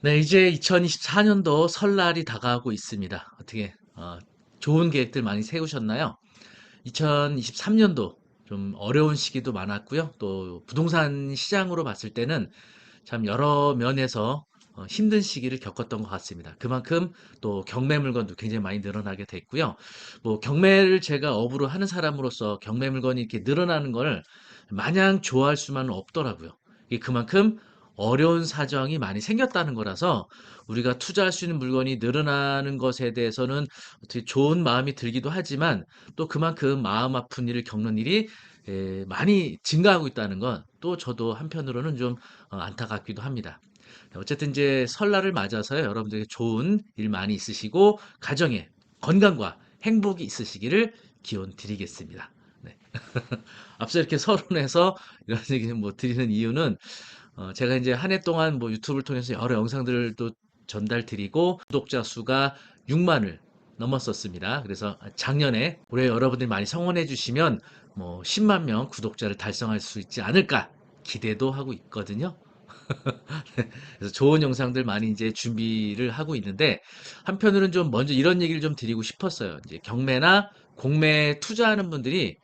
네, 이제 2024년도 설날이 다가오고 있습니다. 어떻게, 어, 좋은 계획들 많이 세우셨나요? 2023년도 좀 어려운 시기도 많았고요. 또 부동산 시장으로 봤을 때는 참 여러 면에서 어, 힘든 시기를 겪었던 것 같습니다. 그만큼 또 경매 물건도 굉장히 많이 늘어나게 됐고요. 뭐 경매를 제가 업으로 하는 사람으로서 경매 물건이 이렇게 늘어나는 걸 마냥 좋아할 수만은 없더라고요. 이게 그만큼 어려운 사정이 많이 생겼다는 거라서 우리가 투자할 수 있는 물건이 늘어나는 것에 대해서는 어떻게 좋은 마음이 들기도 하지만 또 그만큼 마음 아픈 일을 겪는 일이 에, 많이 증가하고 있다는 건 또 저도 한편으로는 좀 어, 안타깝기도 합니다. 어쨌든 이제 설날을 맞아서 여러분들에게 좋은 일 많이 있으시고 가정에 건강과 행복이 있으시기를 기원 드리겠습니다. 네. 앞서 이렇게 서론에서 이런 얘기를 뭐 드리는 이유는 어, 제가 이제 한 해 동안 뭐 유튜브를 통해서 여러 영상들도 전달 드리고 구독자 수가 6만을 넘었었습니다. 그래서 작년에 올해 여러분들이 많이 성원해 주시면 뭐 10만 명 구독자를 달성할 수 있지 않을까 기대도 하고 있거든요. 그래서 좋은 영상들 많이 이제 준비를 하고 있는데 한편으로는 좀 먼저 이런 얘기를 좀 드리고 싶었어요. 이제 경매나 공매에 투자하는 분들이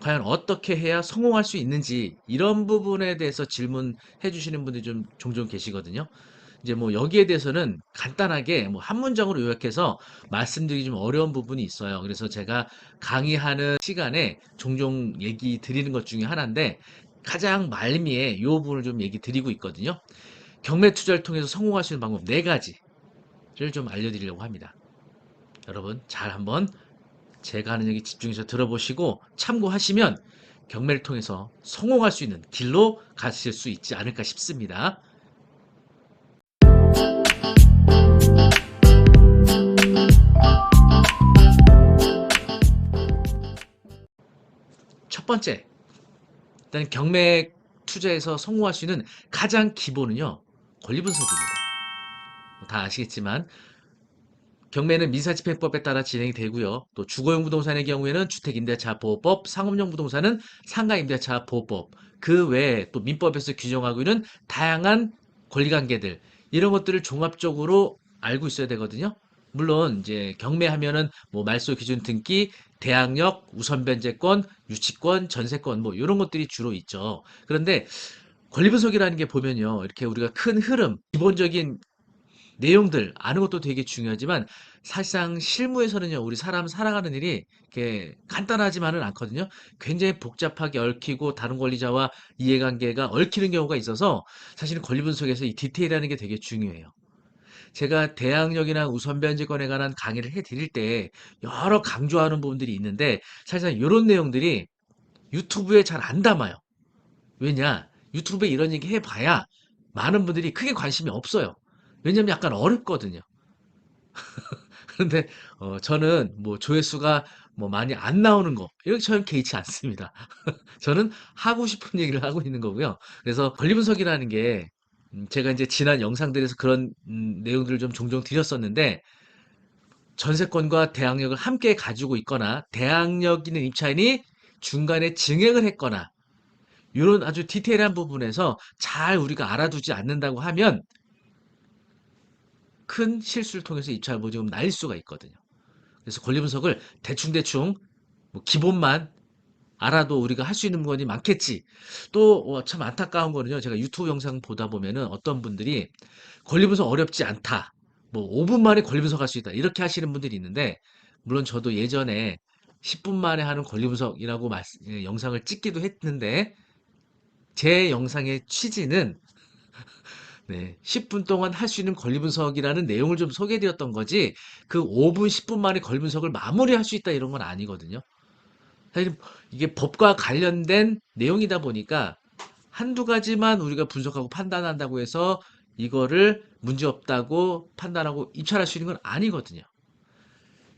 과연 어떻게 해야 성공할 수 있는지 이런 부분에 대해서 질문해 주시는 분들이 좀 종종 계시거든요. 이제 뭐 여기에 대해서는 간단하게 뭐 한 문장으로 요약해서 말씀드리기 좀 어려운 부분이 있어요. 그래서 제가 강의하는 시간에 종종 얘기 드리는 것 중에 하나인데 가장 말미에 이 부분을 좀 얘기 드리고 있거든요. 경매 투자를 통해서 성공할 수 있는 방법 네 가지를 좀 알려드리려고 합니다. 여러분 잘 한번 제가 하는 얘기 집중해서 들어보시고 참고하시면 경매를 통해서 성공할 수 있는 길로 가실 수 있지 않을까 싶습니다. 첫 번째, 일단 경매 투자에서 성공할 수 있는 가장 기본은요, 권리 분석입니다. 다 아시겠지만 경매는 민사집행법에 따라 진행이 되고요. 또 주거용 부동산의 경우에는 주택임대차 보호법, 상업용 부동산은 상가임대차 보호법, 그 외에 또 민법에서 규정하고 있는 다양한 권리관계들 이런 것들을 종합적으로 알고 있어야 되거든요. 물론 이제 경매하면은 뭐 말소 기준 등기, 대항력, 우선 변제권, 유치권, 전세권 뭐 이런 것들이 주로 있죠. 그런데 권리 분석이라는 게 보면요. 이렇게 우리가 큰 흐름, 기본적인 내용들 아는 것도 되게 중요하지만 사실상 실무에서는요, 우리 사람 살아가는 일이 이렇게 간단하지만은 않거든요. 굉장히 복잡하게 얽히고 다른 권리자와 이해관계가 얽히는 경우가 있어서 사실은 권리 분석에서 이 디테일하는 게 되게 중요해요. 제가 대항력이나 우선변제권에 관한 강의를 해드릴 때 여러 강조하는 부분들이 있는데 사실상 이런 내용들이 유튜브에 잘 안 담아요. 왜냐? 유튜브에 이런 얘기 해봐야 많은 분들이 크게 관심이 없어요. 왜냐면 약간 어렵거든요. 그런데 어, 저는 뭐 조회수가 뭐 많이 안 나오는 거 이렇게 저는 개의치 않습니다. 저는 하고 싶은 얘기를 하고 있는 거고요. 그래서 권리 분석이라는 게 음, 제가 이제 지난 영상들에서 그런 음, 내용들을 좀 종종 드렸었는데 전세권과 대항력을 함께 가지고 있거나 대항력 있는 입차인이 중간에 증액을 했거나 이런 아주 디테일한 부분에서 잘 우리가 알아두지 않는다고 하면 큰 실수를 통해서 입찰 보증금 날릴 수가 있거든요. 그래서 권리 분석을 대충대충 뭐 기본만 알아도 우리가 할 수 있는 부분이 많겠지. 또 참 안타까운 거는요. 제가 유튜브 영상 보다 보면은 어떤 분들이 권리 분석 어렵지 않다. 뭐 5분 만에 권리 분석할 수 있다. 이렇게 하시는 분들이 있는데 물론 저도 예전에 10분 만에 하는 권리 분석이라고 말, 예, 영상을 찍기도 했는데 제 영상의 취지는 네, 10분 동안 할 수 있는 권리 분석이라는 내용을 좀 소개해 드렸던 거지 그 5분, 10분 만에 권리 분석을 마무리할 수 있다 이런 건 아니거든요. 사실 이게 법과 관련된 내용이다 보니까 한두 가지만 우리가 분석하고 판단한다고 해서 이거를 문제없다고 판단하고 입찰할 수 있는 건 아니거든요.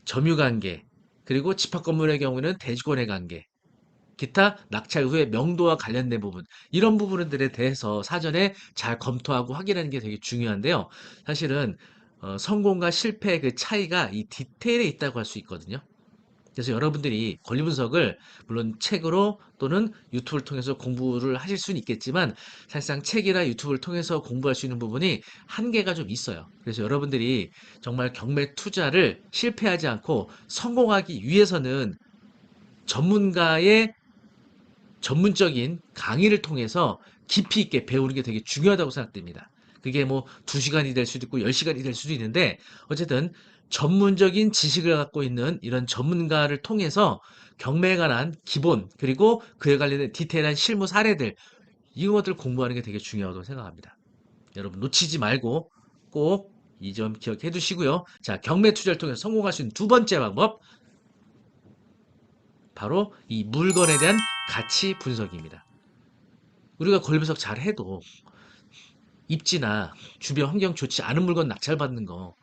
점유관계, 그리고 집합건물의 경우에는 대지권의 관계, 기타 낙찰 후에 명도와 관련된 부분 이런 부분들에 대해서 사전에 잘 검토하고 확인하는 게 되게 중요한데요. 사실은 어, 성공과 실패의 그 차이가 이 디테일에 있다고 할 수 있거든요. 그래서 여러분들이 권리 분석을 물론 책으로 또는 유튜브를 통해서 공부를 하실 수는 있겠지만 사실상 책이나 유튜브를 통해서 공부할 수 있는 부분이 한계가 좀 있어요. 그래서 여러분들이 정말 경매 투자를 실패하지 않고 성공하기 위해서는 전문가의 전문적인 강의를 통해서 깊이 있게 배우는 게 되게 중요하다고 생각됩니다. 그게 뭐 2시간이 될 수도 있고 10시간이 될 수도 있는데 어쨌든 전문적인 지식을 갖고 있는 이런 전문가를 통해서 경매에 관한 기본 그리고 그에 관련된 디테일한 실무 사례들 이런 것들 공부하는 게 되게 중요하다고 생각합니다. 여러분 놓치지 말고 꼭 이 점 기억해 두시고요. 자, 경매 투자를 통해서 성공할 수 있는 두 번째 방법 바로 이 물건에 대한 가치 분석입니다. 우리가 권리 분석 잘 해도 입지나 주변 환경 좋지 않은 물건 낙찰받는 거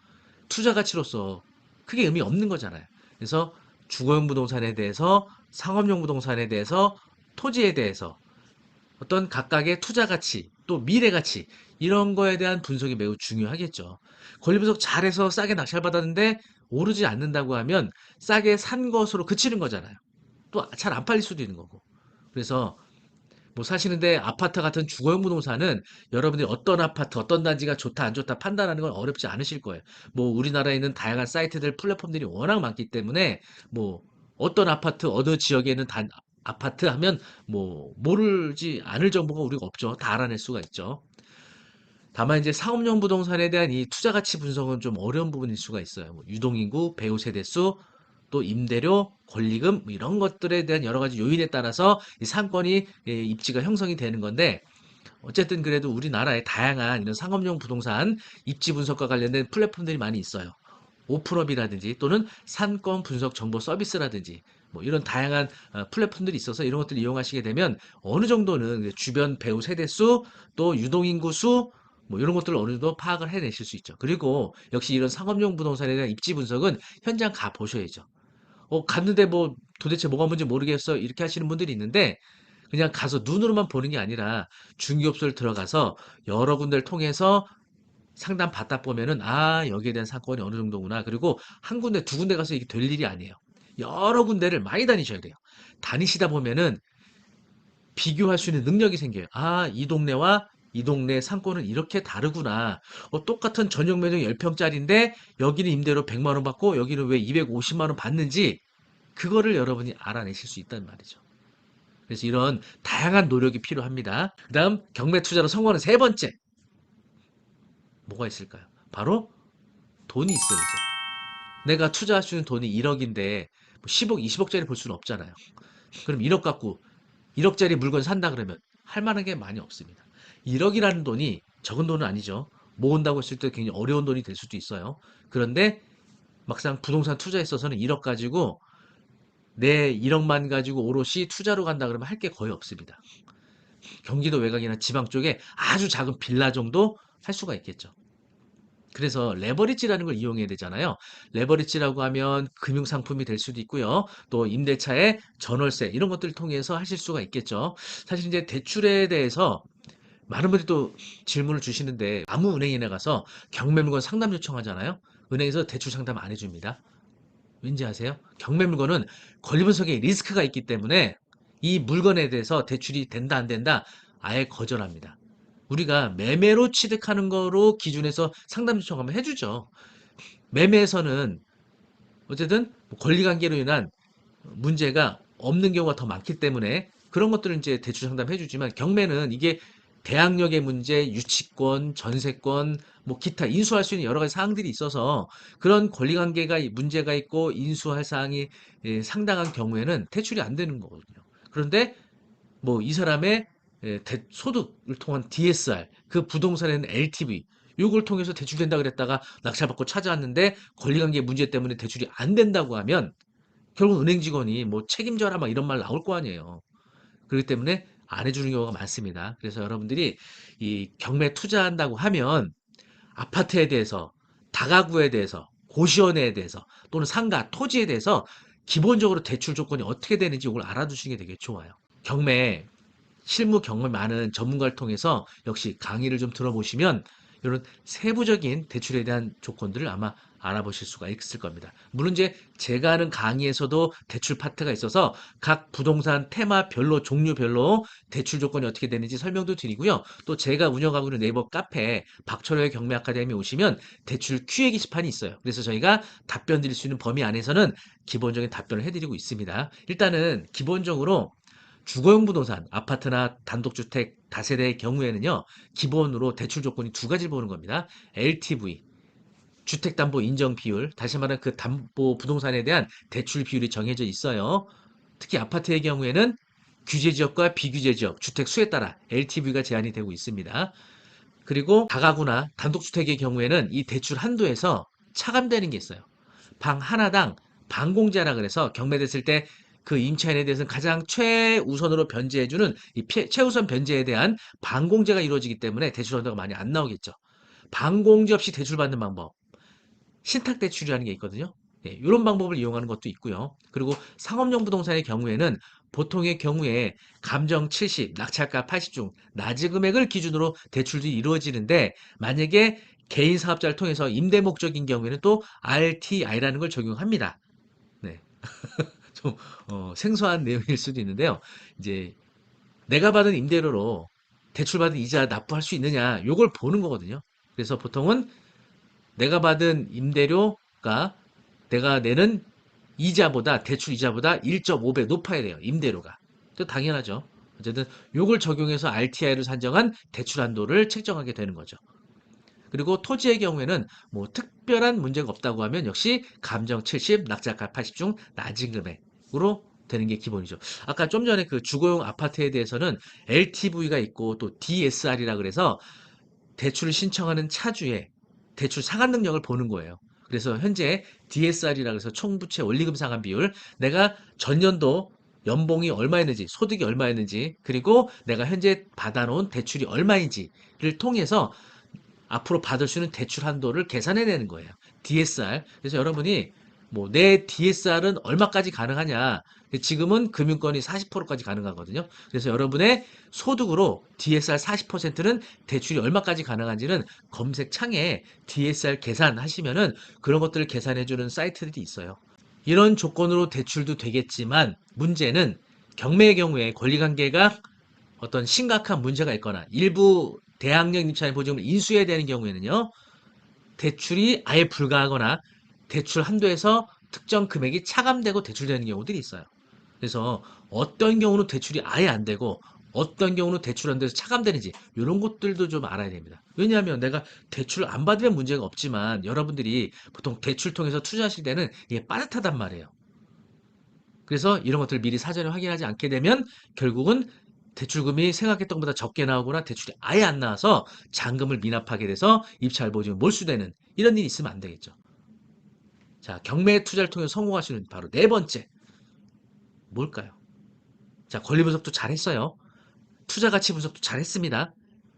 투자 가치로서 크게 의미 없는 거잖아요. 그래서 주거용 부동산에 대해서 상업용 부동산에 대해서 토지에 대해서 어떤 각각의 투자 가치 또 미래 가치 이런 거에 대한 분석이 매우 중요하겠죠. 권리 분석 잘해서 싸게 낙찰받았는데 오르지 않는다고 하면 싸게 산 것으로 그치는 거잖아요. 또 잘 안 팔릴 수도 있는 거고. 그래서 뭐 사시는데 아파트 같은 주거용 부동산은 여러분들이 어떤 아파트, 어떤 단지가 좋다, 안 좋다 판단하는 건 어렵지 않으실 거예요. 뭐 우리나라에 있는 다양한 사이트들, 플랫폼들이 워낙 많기 때문에 뭐 어떤 아파트, 어느 지역에 있는 단, 아파트 하면 뭐 모르지 않을 정보가 우리가 없죠. 다 알아낼 수가 있죠. 다만 이제 상업용 부동산에 대한 이 투자 가치 분석은 좀 어려운 부분일 수가 있어요. 뭐 유동인구, 배우 세대수, 또 임대료, 권리금 뭐 이런 것들에 대한 여러 가지 요인에 따라서 이 상권이 예, 입지가 형성이 되는 건데 어쨌든 그래도 우리나라에 다양한 이런 상업용 부동산 입지 분석과 관련된 플랫폼들이 많이 있어요. 오픈업이라든지 또는 산권 분석 정보 서비스라든지 뭐 이런 다양한 어, 플랫폼들이 있어서 이런 것들을 이용하시게 되면 어느 정도는 주변 배우 세대 수 또 유동인구 수 뭐 이런 것들을 어느 정도 파악을 해내실 수 있죠. 그리고 역시 이런 상업용 부동산에 대한 입지 분석은 현장 가 보셔야죠. 어, 갔는데 뭐 도대체 뭐가 뭔지 모르겠어. 이렇게 하시는 분들이 있는데 그냥 가서 눈으로만 보는 게 아니라 중개업소를 들어가서 여러 군데를 통해서 상담 받다 보면은 아 여기에 대한 사건이 어느 정도구나. 그리고 한 군데 두 군데 가서 이게 될 일이 아니에요. 여러 군데를 많이 다니셔야 돼요. 다니시다 보면은 비교할 수 있는 능력이 생겨요. 아 이 동네와 이 동네 상권은 이렇게 다르구나 어, 똑같은 전용 면적 10평짜리인데 여기는 임대료 100만 원 받고 여기는 왜 250만 원 받는지 그거를 여러분이 알아내실 수 있단 말이죠 그래서 이런 다양한 노력이 필요합니다 그 다음 경매 투자로 성공하는 세 번째 뭐가 있을까요? 바로 돈이 있어야죠. 내가 투자할 수 있는 돈이 1억인데 10억, 20억짜리 볼 수는 없잖아요. 그럼 1억 갖고 1억짜리 물건 산다 그러면 할 만한 게 많이 없습니다. 1억이라는 돈이 적은 돈은 아니죠. 모은다고 했을 때 굉장히 어려운 돈이 될 수도 있어요. 그런데 막상 부동산 투자에 있어서는 1억 가지고 내 1억만 가지고 오롯이 투자로 간다 그러면 할 게 거의 없습니다. 경기도 외곽이나 지방 쪽에 아주 작은 빌라 정도 할 수가 있겠죠. 그래서 레버리지라는 걸 이용해야 되잖아요. 레버리지라고 하면 금융상품이 될 수도 있고요. 또 임대차의 전월세 이런 것들을 통해서 하실 수가 있겠죠. 사실 이제 대출에 대해서 많은 분들이 또 질문을 주시는데 아무 은행이나 가서 경매 물건 상담 요청하잖아요. 은행에서 대출 상담 안 해줍니다. 왠지 아세요? 경매 물건은 권리 분석에 리스크가 있기 때문에 이 물건에 대해서 대출이 된다 안 된다 아예 거절합니다. 우리가 매매로 취득하는 거로 기준해서 상담 요청하면 해주죠. 매매에서는 어쨌든 뭐 권리관계로 인한 문제가 없는 경우가 더 많기 때문에 그런 것들은 이제 대출 상담해 주지만 경매는 이게 대항력의 문제, 유치권, 전세권, 뭐 기타 인수할 수 있는 여러 가지 사항들이 있어서 그런 권리관계가 문제가 있고 인수할 사항이 예, 상당한 경우에는 대출이 안 되는 거거든요. 그런데 뭐 이 사람의 예, 대- 소득을 통한 DSR, 그 부동산에는 LTV, 요걸 통해서 대출된다 그랬다가 낙찰받고 찾아왔는데 권리관계 문제 때문에 대출이 안 된다고 하면 결국 은행 직원이 뭐 책임져라 막 이런 말 나올 거 아니에요. 그렇기 때문에 안 해주는 경우가 많습니다. 그래서 여러분들이 이 경매 투자한다고 하면 아파트에 대해서, 다가구에 대해서, 고시원에 대해서 또는 상가, 토지에 대해서 기본적으로 대출 조건이 어떻게 되는지 이걸 알아두시는 게 되게 좋아요. 경매 실무 경험이 많은 전문가를 통해서 역시 강의를 좀 들어보시면 이런 세부적인 대출에 대한 조건들을 아마 알아보실 수가 있을 겁니다. 물론 이제 제가 하는 강의에서도 대출 파트가 있어서 각 부동산 테마별로 종류별로 대출 조건이 어떻게 되는지 설명도 드리고요. 또 제가 운영하고 있는 네이버 카페 박철호의 경매 아카데미 오시면 대출 Q&A 게시판이 있어요. 그래서 저희가 답변 드릴 수 있는 범위 안에서는 기본적인 답변을 해드리고 있습니다. 일단은 기본적으로 주거용 부동산, 아파트나 단독주택, 다세대의 경우에는요, 기본으로 대출 조건이 두 가지를 보는 겁니다. LTV, 주택담보 인정 비율, 다시 말하면 그 담보 부동산에 대한 대출 비율이 정해져 있어요. 특히 아파트의 경우에는 규제 지역과 비규제 지역, 주택 수에 따라 LTV가 제한이 되고 있습니다. 그리고 다가구나 단독주택의 경우에는 이 대출 한도에서 차감되는 게 있어요. 방 하나당 방공제라 그래서 경매됐을 때 그 임차인에 대해서는 가장 최우선으로 변제해주는 이 피해- 최우선 변제에 대한 방공제가 이루어지기 때문에 대출 한도가 많이 안 나오겠죠. 방공제 없이 대출받는 방법. 신탁 대출이라는 게 있거든요. 예, 이런 방법을 이용하는 것도 있고요. 그리고 상업용 부동산의 경우에는 보통의 경우에 감정 70, 낙찰가 80 중 낮은 금액을 기준으로 대출이 이루어지는데 만약에 개인 사업자를 통해서 임대 목적인 경우에는 또 RTI라는 걸 적용합니다. 네. 좀 어, 생소한 내용일 수도 있는데요. 이제 내가 받은 임대료로 대출받은 이자 납부할 수 있느냐, 요걸 보는 거거든요. 그래서 보통은 내가 받은 임대료가 내가 내는 이자보다 대출 이자보다 1.5배 높아야 돼요. 임대료가. 또 당연하죠. 어쨌든 요걸 적용해서 RTI를 산정한 대출 한도를 책정하게 되는 거죠. 그리고 토지의 경우에는 뭐 특별한 문제가 없다고 하면 역시 감정 70, 낙찰가 80 중 낮은 금액으로 되는 게 기본이죠. 아까 좀 전에 그 주거용 아파트에 대해서는 LTV가 있고 또 DSR이라 그래서 대출을 신청하는 차주의 대출 상환 능력을 보는 거예요. 그래서 현재 DSR이라 그래서 총부채 원리금 상환 비율 내가 전년도 연봉이 얼마였는지 소득이 얼마였는지 그리고 내가 현재 받아놓은 대출이 얼마인지를 통해서 앞으로 받을 수 있는 대출 한도를 계산해내는 거예요. DSR. 그래서 여러분이 뭐 내 DSR은 얼마까지 가능하냐. 지금은 금융권이 40%까지 가능하거든요. 그래서 여러분의 소득으로 DSR 40%는 대출이 얼마까지 가능한지는 검색 창에 DSR 계산하시면은 그런 것들을 계산해주는 사이트들이 있어요. 이런 조건으로 대출도 되겠지만 문제는 경매의 경우에 권리관계가 어떤 심각한 문제가 있거나 일부 대학령 임차인 보증을 인수해야 되는 경우에는요. 대출이 아예 불가하거나 대출 한도에서 특정 금액이 차감되고 대출되는 경우들이 있어요. 그래서 어떤 경우는 대출이 아예 안 되고 어떤 경우는 대출 안 돼서 차감되는지 이런 것들도 좀 알아야 됩니다. 왜냐하면 내가 대출 안 받으면 문제가 없지만 여러분들이 보통 대출 통해서 투자하실 때는 이게 빠듯하단 말이에요. 그래서 이런 것들을 미리 사전에 확인하지 않게 되면 결국은 대출금이 생각했던 것보다 적게 나오거나 대출이 아예 안 나와서 잔금을 미납하게 돼서 입찰 보증을 몰수되는 이런 일이 있으면 안 되겠죠. 자, 경매 투자를 통해 성공하시는 바로 네 번째. 뭘까요? 자, 권리 분석도 잘했어요. 투자 가치 분석도 잘했습니다.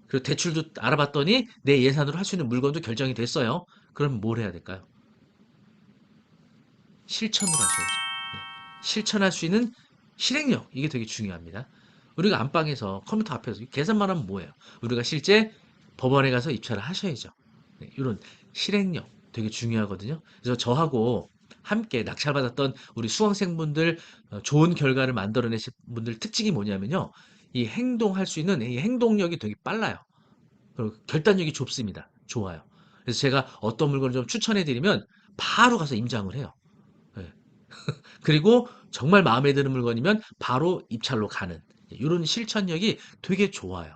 그리고 대출도 알아봤더니 내 예산으로 할 수 있는 물건도 결정이 됐어요. 그럼 뭘 해야 될까요? 실천을 하셔야죠. 네. 실천할 수 있는 실행력 이게 되게 중요합니다. 우리가 안방에서 컴퓨터 앞에서 계산만 하면 뭐예요? 우리가 실제 법원에 가서 입찰을 하셔야죠. 네, 이런 실행력 되게 중요하거든요. 그래서 저하고 함께 낙찰받았던 우리 수강생분들 어, 좋은 결과를 만들어내신 분들 특징이 뭐냐면요. 이 행동할 수 있는 이 행동력이 되게 빨라요. 그리고 결단력이 좁습니다. 좋아요. 그래서 제가 어떤 물건을 좀 추천해 드리면 바로 가서 임장을 해요. 예. 그리고 정말 마음에 드는 물건이면 바로 입찰로 가는 이런 실천력이 되게 좋아요.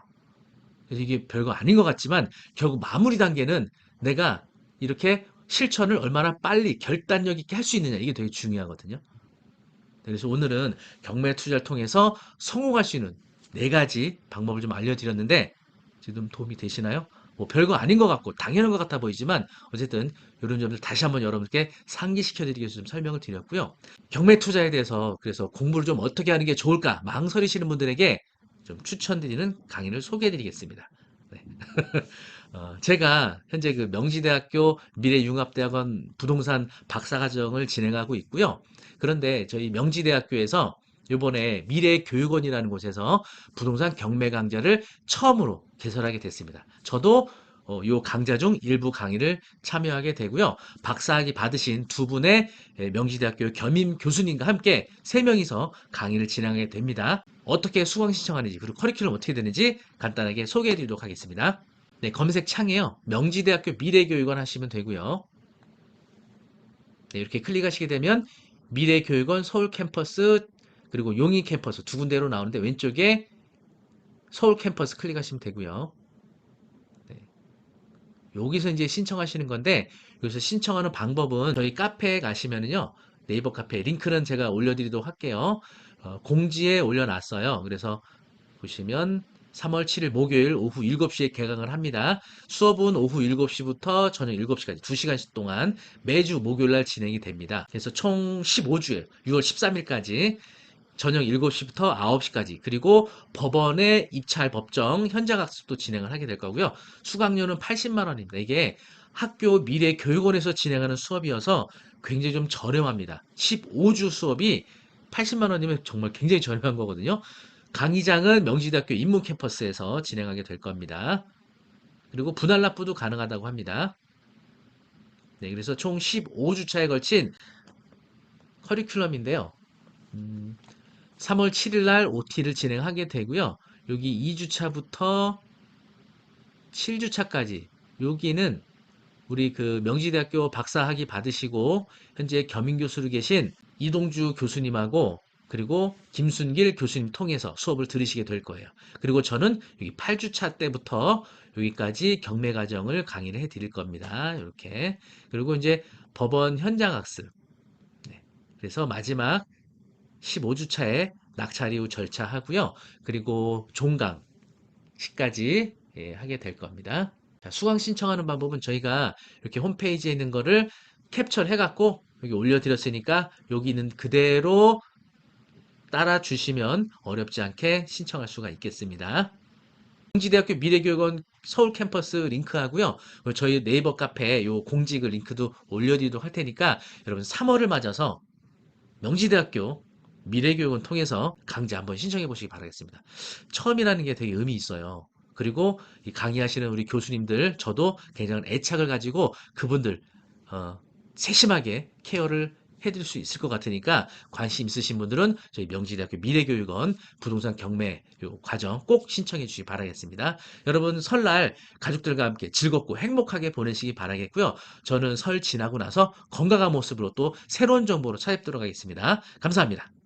그래서 이게 별거 아닌 것 같지만 결국 마무리 단계는 내가 이렇게 실천을 얼마나 빨리 결단력 있게 할 수 있느냐 이게 되게 중요하거든요. 네, 그래서 오늘은 경매 투자를 통해서 성공할 수 있는 네 가지 방법을 좀 알려드렸는데 지금 도움이 되시나요? 뭐 별거 아닌 것 같고 당연한 것 같아 보이지만 어쨌든 이런 점들 다시 한번 여러분께 상기시켜 드리기 위해서 좀 설명을 드렸고요. 경매 투자에 대해서 그래서 공부를 좀 어떻게 하는 게 좋을까 망설이시는 분들에게 좀 추천드리는 강의를 소개해 드리겠습니다. 네. 어, 제가 현재 그 명지대학교 미래융합대학원 부동산 박사과정을 진행하고 있고요. 그런데 저희 명지대학교에서 이번에 미래교육원이라는 곳에서 부동산 경매 강좌를 처음으로 개설하게 됐습니다. 저도 어, 요 강좌 중 일부 강의를 참여하게 되고요. 박사학위 받으신 두 분의 예, 명지대학교 겸임 교수님과 함께 세 명이서 강의를 진행하게 됩니다. 어떻게 수강 신청하는지 그리고 커리큘럼 어떻게 되는지 간단하게 소개해 드리도록 하겠습니다. 네, 검색 창에요. 명지대학교 미래교육원 하시면 되고요. 네, 이렇게 클릭하시게 되면 미래교육원 서울 캠퍼스 그리고 용인 캠퍼스 두 군데로 나오는데 왼쪽에 서울 캠퍼스 클릭하시면 되고요. 네. 여기서 이제 신청하시는 건데 여기서 신청하는 방법은 저희 카페에 가시면은요. 네이버 카페 링크는 제가 올려드리도록 할게요. 어, 공지에 올려놨어요. 그래서 보시면 3월 7일 목요일 오후 7시에 개강을 합니다. 수업은 오후 7시부터 저녁 7시까지 2시간씩 동안 매주 목요일 날 진행이 됩니다. 그래서 총 15주에 6월 13일까지 저녁 7시부터 9시까지 그리고 법원에 입찰 법정 현장 학습도 진행을 하게 될 거고요. 수강료는 80만 원입니다. 이게 학교 미래 교육원에서 진행하는 수업이어서 굉장히 좀 저렴합니다. 15주 수업이 80만 원이면 정말 굉장히 저렴한 거거든요. 강의장은 명지대학교 인문 캠퍼스에서 진행하게 될 겁니다. 그리고 분할 납부도 가능하다고 합니다. 네, 그래서 총 15주차에 걸친 커리큘럼인데요. 음, 3월 7일 날 OT를 진행하게 되고요. 여기 2주차부터 7주차까지 여기는 우리 그 명지대학교 박사학위 받으시고 현재 겸임 교수로 계신 이동주 교수님하고 그리고 김순길 교수님 통해서 수업을 들으시게 될 거예요. 그리고 저는 여기 8주차 때부터 여기까지 경매 과정을 강의를 해 드릴 겁니다. 이렇게. 그리고 이제 법원 현장 학습. 네. 그래서 마지막 15주차에 낙찰 이후 절차 하고요. 그리고 종강 시까지 예, 하게 될 겁니다. 자, 수강 신청하는 방법은 저희가 이렇게 홈페이지에 있는 거를 캡처를 해갖고 여기 올려드렸으니까 여기 있는 그대로 따라 주시면 어렵지 않게 신청할 수가 있겠습니다. 공지대학교 미래교육원 서울 캠퍼스 링크하고요. 저희 네이버 카페에 요 공지글 링크도 올려드리도록 할 테니까 여러분 3월을 맞아서 명지대학교 미래교육원 통해서 강좌 한번 신청해 보시기 바라겠습니다. 처음이라는 게 되게 의미 있어요. 그리고 이 강의하시는 우리 교수님들 저도 굉장한 애착을 가지고 그분들 어, 세심하게 케어를 해드릴 수 있을 것 같으니까 관심 있으신 분들은 저희 명지대학교 미래교육원 부동산 경매 요 과정 꼭 신청해 주시기 바라겠습니다. 여러분 설날 가족들과 함께 즐겁고 행복하게 보내시기 바라겠고요. 저는 설 지나고 나서 건강한 모습으로 또 새로운 정보로 찾아뵙도록 하겠습니다. 감사합니다.